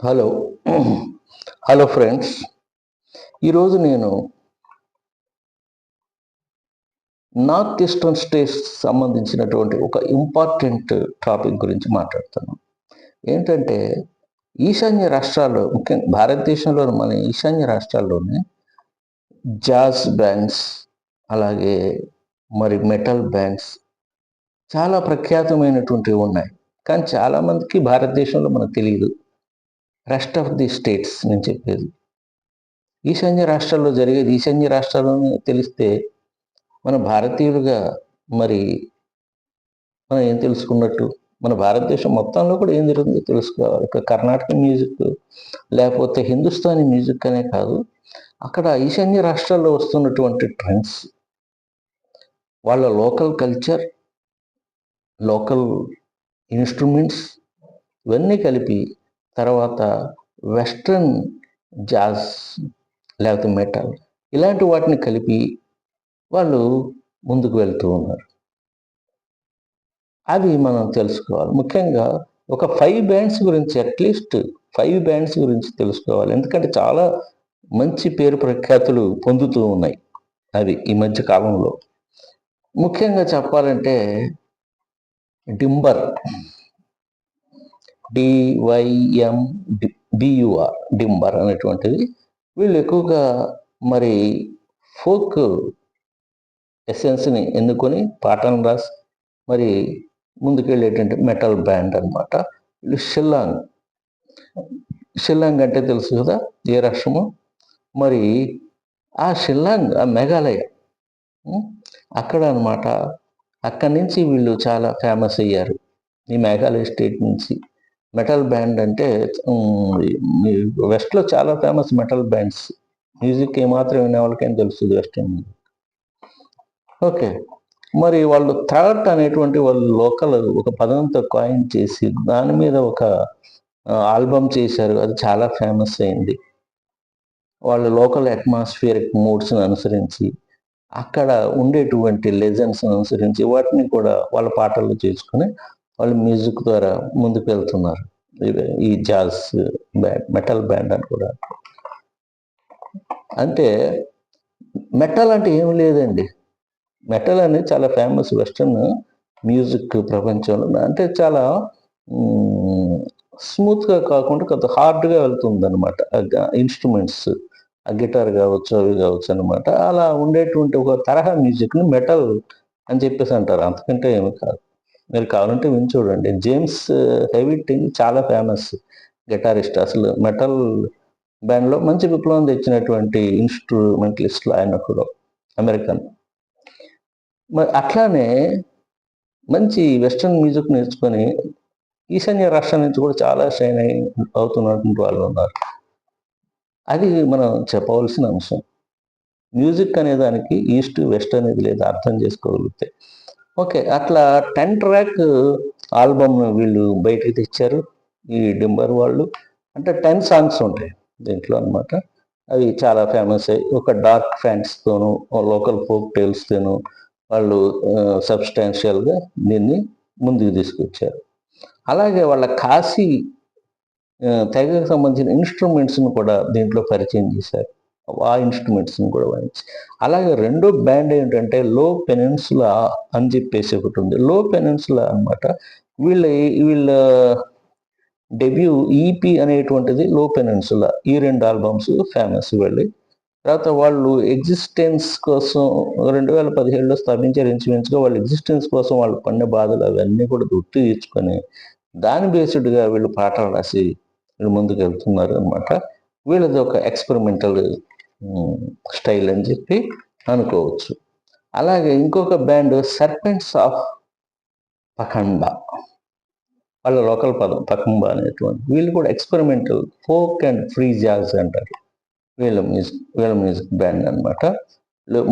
Hello hello friends. ఈరోజు నేను north eastern states సంబంధించినటువంటి ఒక ఇంపార్టెంట్ టాపిక్ గురించి మాట్లాడుతాను ఏంటంటే ఈశాన్య రాష్ట్రాల్లో ముఖ్యంగా భారతదేశంలో మన ఈశాన్య రాష్ట్రాల్లోనే జాజ్ బ్యాండ్స్ అలాగే మరి మెటల్ బ్యాండ్స్ చాలా ప్రఖ్యాతమైనటువంటివి ఉన్నాయి. కానీ చాలామందికి భారతదేశంలో మనకు తెలియదు. రెస్ట్ ఆఫ్ ది స్టేట్స్ నేను చెప్పేది. ఈశాన్య రాష్ట్రాల్లో జరిగేది ఈశాన్య రాష్ట్రాల్లోనే తెలిస్తే మన భారతీయులుగా మరి మనం ఏం తెలుసుకున్నట్టు మన భారతదేశం మొత్తంలో కూడా ఏం జరుగుతుందో తెలుసుకోవాలి. ఇక్కడ కర్ణాటక మ్యూజిక్ లేకపోతే హిందుస్థానీ మ్యూజిక్ అనే కాదు అక్కడ ఈశాన్య రాష్ట్రాల్లో వస్తున్నటువంటి ట్రెండ్స్ వాళ్ళ లోకల్ కల్చర్ లోకల్ ఇన్స్ట్రుమెంట్స్ ఇవన్నీ కలిపి తర్వాత వెస్ట్రన్ జాజ్ లేకపోతే మెటల్ ఇలాంటి వాటిని కలిపి వాళ్ళు ముందుకు వెళ్తూ ఉన్నారు. అవి మనం తెలుసుకోవాలి. ముఖ్యంగా ఒక ఫైవ్ బ్యాండ్స్ గురించి అట్లీస్ట్ ఫైవ్ బ్యాండ్స్ గురించి తెలుసుకోవాలి. ఎందుకంటే చాలా మంచి పేరు ప్రఖ్యాతులు పొందుతూ ఉన్నాయి అవి ఈ మధ్య కాలంలో. ముఖ్యంగా చెప్పాలంటే డింబర్. డివైఎం బియుఆర్ డింబర్ అనేటువంటిది. వీళ్ళు ఎక్కువగా మరి ఫోక్ ఎసెన్స్ని ఎన్నుకొని పాటను రాసి మరి ముందుకెళ్ళేటువంటి మెటల్ బ్యాండ్ అనమాట వీళ్ళు షిల్లాంగ్. షిల్లాంగ్ అంటే తెలుసు కదా ఏ రాష్ట్రము. మరి ఆ షిల్లాంగ్ ఆ మేఘాలయ అక్కడ అనమాట అక్కడి నుంచి వీళ్ళు చాలా ఫేమస్ అయ్యారు. ఈ మేఘాలయ స్టేట్ నుంచి. మెటల్ బ్యాండ్ అంటే వెస్ట్లో చాలా ఫేమస్ మెటల్ బ్యాండ్స్ మ్యూజిక్ ఏమాత్రం వినే వాళ్ళకేం తెలుస్తుంది వెస్టర్న్ ఓకే మరి వాళ్ళు థర్ట్ అనేటువంటి వాళ్ళు లోకల్ ఒక పదంతో కాయిన్ చేసి దాని మీద ఒక ఆల్బమ్ చేశారు. అది చాలా ఫేమస్ అయింది. వాళ్ళ లోకల్ అట్మాస్ఫియరిక్ మూడ్స్ని అనుసరించి అక్కడ ఉండేటువంటి లెజెండ్స్ని అనుసరించి వాటిని కూడా వాళ్ళ పాటల్లో చేసుకుని వాళ్ళు మ్యూజిక్ ద్వారా ముందుకు వెళ్తున్నారు ఈ జాజ్ బ్యాండ్ మెటల్ బ్యాండ్ అని కూడా. అంటే మెటల్ అంటే ఏం లేదండి. మెటల్ అనేది చాలా ఫేమస్ వెస్టర్న్ మ్యూజిక్ ప్రపంచంలో. అంటే చాలా స్మూత్గా కాకుండా కొంత హార్డ్గా వెళ్తుంది అనమాట ఇన్స్ట్రుమెంట్స్ ఆ గిటార్ కావచ్చు అవి కావచ్చు అనమాట అలా ఉండేటువంటి ఒక తరహా మ్యూజిక్ని మెటల్ అని చెప్పేసి అంటారు. అంతకంటే ఏమి కాదు. మీరు కావాలంటే విని చూడండి. జేమ్స్ హెవిటింగ్ uh, చాలా ఫేమస్ గిటారిస్ట్ అసలు మెటల్ బ్యాండ్లో మంచి విప్లవం తెచ్చినటువంటి ఇన్స్ట్రుమెంటలిస్ట్లు ఆయన కూడా అమెరికన్ మరి అట్లానే మంచి వెస్ట్రన్ మ్యూజిక్ నేర్చుకొని ఈశాన్య రాష్ట్రం నుంచి కూడా చాలా షైన్ అయి అవుతున్నటువంటి వాళ్ళు ఉన్నారు. అది మనం చెప్పవలసిన అంశం. మ్యూజిక్ అనే దానికి ఈస్ట్ వెస్ట్ అనేది లేదు అర్థం చేసుకోగలిగితే. ఓకే అట్లా టెన్ ట్రాక్ ఆల్బమ్ వీళ్ళు బయటకు తెచ్చారు ఈ డింబర్ వాళ్ళు. అంటే టెన్ సాంగ్స్ ఉంటాయి దీంట్లో అనమాట అవి చాలా ఫేమస్ అయ్యి ఒక డార్క్ ఫ్యాన్స్తోను లోకల్ ఫోక్ టేల్స్తోను వాళ్ళు సబ్స్టాన్షియల్గా దీన్ని ముందుకు తీసుకొచ్చారు. అలాగే వాళ్ళ కాశీ తెగకు సంబంధించిన ఇన్స్ట్రుమెంట్స్ని కూడా దీంట్లో పరిచయం చేశారు. ఆ ఇన్స్ట్రుమెంట్స్ని కూడా వాయించి. అలాగే రెండో బ్యాండ్ ఏంటంటే లో పెనెన్సులా అని చెప్పేసి ఒకటి ఉంది. లో పెనెన్సులా అనమాట వీళ్ళ వీళ్ళ డెబ్యూ ఈపీ అనేటువంటిది లో పెనెన్సులా ఈ రెండు ఆల్బమ్స్ ఫేమస్ వెళ్ళి తర్వాత వాళ్ళు ఎగ్జిస్టెన్స్ కోసం రెండు వేల పదిహేడులో స్థాపించారు ఇంచుమించుగా వాళ్ళ ఎగ్జిస్టెన్స్ కోసం వాళ్ళు పడిన బాధలు అవన్నీ కూడా గుర్తు తీర్చుకొని దాని బేస్డ్గా వీళ్ళు పాటలు రాసి వీళ్ళు ముందుకు వెళ్తున్నారు అనమాట వీళ్ళది ఒక ఎక్స్పెరిమెంటల్ స్టైల్ అని చెప్పి అనుకోవచ్చు. అలాగే ఇంకొక బ్యాండ్ సర్పెంట్స్ ఆఫ్ పఖండ వాళ్ళ లోకల్ పదం పఖంబ అనేటువంటి వీళ్ళు కూడా experimental folk and free jazz అంటారు. వీళ్ళ మ్యూజిక్ వీళ్ళ మ్యూజిక్ బ్యాండ్ అనమాట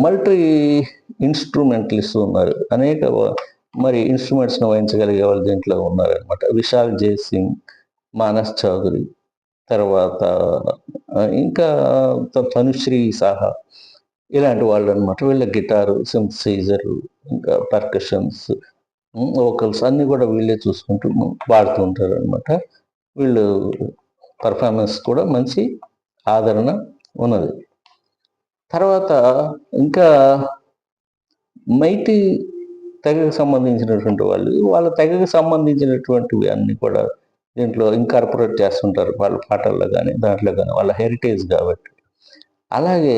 మల్టీ ఇన్స్ట్రుమెంటలిస్ట్ ఉన్నారు. అనేక మరి ఇన్స్ట్రుమెంట్స్ని వాయించగలిగే వాళ్ళు దీంట్లో ఉన్నారనమాట విశాల్ జయసింగ్ మానస్ చౌదరి తర్వాత ఇంకా తనుశ్రీ సాహా ఇలాంటి వాళ్ళు అనమాట వీళ్ళ గిటారు సింథసైజరు ఇంకా పర్కషన్స్ వోకల్స్ అన్నీ కూడా వీళ్ళే చూసుకుంటూ పాడుతూ ఉంటారు అనమాట వీళ్ళు పర్ఫార్మెన్స్ కూడా మంచి ఆదరణ ఉన్నది. తర్వాత ఇంకా మైటి తెగకు సంబంధించినటువంటి వాళ్ళు వాళ్ళ తెగకు సంబంధించినటువంటివి అన్నీ కూడా దీంట్లో ఇంకార్పొరేట్ చేస్తుంటారు వాళ్ళ పాటల్లో కానీ దాంట్లో కానీ వాళ్ళ హెరిటేజ్ కాబట్టి. అలాగే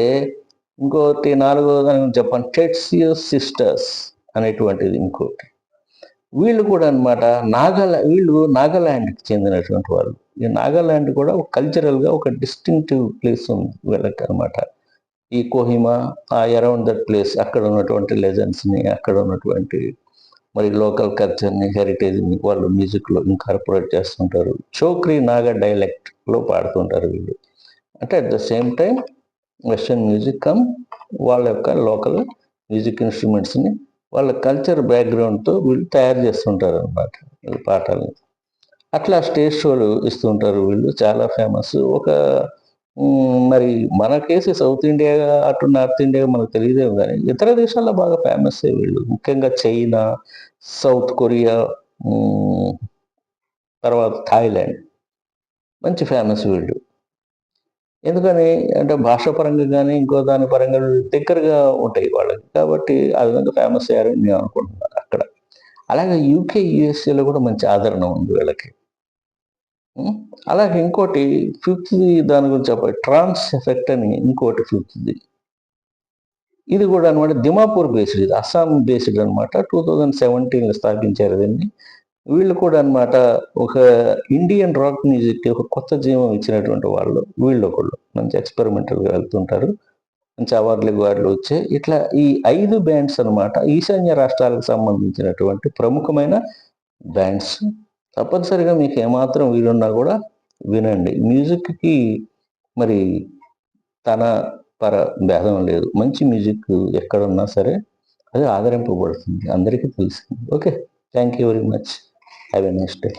ఇంకోటి నాలుగో దానికి చెప్పండి టెట్సియో సిస్టర్స్ అనేటువంటిది ఇంకోటి. వీళ్ళు కూడా అనమాట నాగాలా వీళ్ళు నాగాల్యాండ్కి చెందినటువంటి వాళ్ళు. ఈ నాగాల్యాండ్ కూడా ఒక కల్చరల్గా ఒక డిస్టింక్టివ్ ప్లేస్ ఉంది వీళ్ళకి అనమాట ఈ కోహిమా ఆ అరౌండ్ దట్ ప్లేస్ అక్కడ ఉన్నటువంటి లెజెండ్స్ని అక్కడ ఉన్నటువంటి మరి లోకల్ కల్చర్ని హెరిటేజ్ని వాళ్ళు మ్యూజిక్లో ఇన్కార్పొరేట్ చేస్తుంటారు. చోక్రీ నాగా డైలెక్ట్లో పాడుతుంటారు వీళ్ళు. అంటే at the same time western music come వాళ్ళ యొక్క లోకల్ మ్యూజిక్ ఇన్స్ట్రుమెంట్స్ని వాళ్ళ కల్చర్ బ్యాక్గ్రౌండ్తో వీళ్ళు తయారు చేస్తుంటారు అనమాట వీళ్ళ పాటల్ని. అట్లా స్టేజ్ షోలు ఇస్తుంటారు వీళ్ళు చాలా ఫేమస్ ఒక మరి మన కేసు సౌత్ ఇండియా అటు నార్త్ ఇండియా మనకు తెలియదేమో కానీ ఇతర దేశాల్లో బాగా ఫేమస్ వీళ్ళు. ముఖ్యంగా చైనా సౌత్ కొరియా తర్వాత థాయిలాండ్. మంచి ఫేమస్ వీళ్ళు. ఎందుకని అంటే భాష పరంగా కానీ ఇంకో దాని పరంగా దగ్గరగా ఉంటాయి వాళ్ళకి. కాబట్టి ఆ విధంగా ఫేమస్ అయ్యారని నేను అనుకుంటున్నాను అక్కడ. అలాగే యూకే యుఎస్ఏలో కూడా మంచి ఆదరణ ఉంది వీళ్ళకి. అలాగే ఇంకోటి ఫిఫ్త్ది దాని గురించి చెప్పాలి ట్రాన్స్ ఎఫెక్ట్ అని ఇంకోటి ఫిఫ్త్ది ఇది కూడా అనమాట దిమాపూర్ బేస్డ్ ఇది అస్సాం బేస్డ్ అనమాట టూ థౌజండ్ సెవెంటీన్లో స్థాపించారు దీన్ని. వీళ్ళు కూడా అన్నమాట ఒక ఇండియన్ రాక్ మ్యూజిక్కి ఒక కొత్త జీవం ఇచ్చినటువంటి వాళ్ళు వీళ్ళు ఒకళ్ళు. మంచి ఎక్స్పెరిమెంటల్గా వెళ్తుంటారు. మంచి అవార్డులు అవార్డులు వచ్చాయి ఇట్లా ఈ ఐదు బ్యాండ్స్ అన్నమాట ఈశాన్య రాష్ట్రాలకు సంబంధించినటువంటి ప్రముఖమైన బ్యాండ్స్. తప్పనిసరిగా మీకు ఏమాత్రం వీలున్నా కూడా వినండి. మ్యూజిక్కి మరి తన పర భేదం లేదు. మంచి మ్యూజిక్ ఎక్కడున్నా సరే అది ఆదరింపబడుతుంది. అందరికీ తెలిసింది okay. Thank you very much. Have a next day.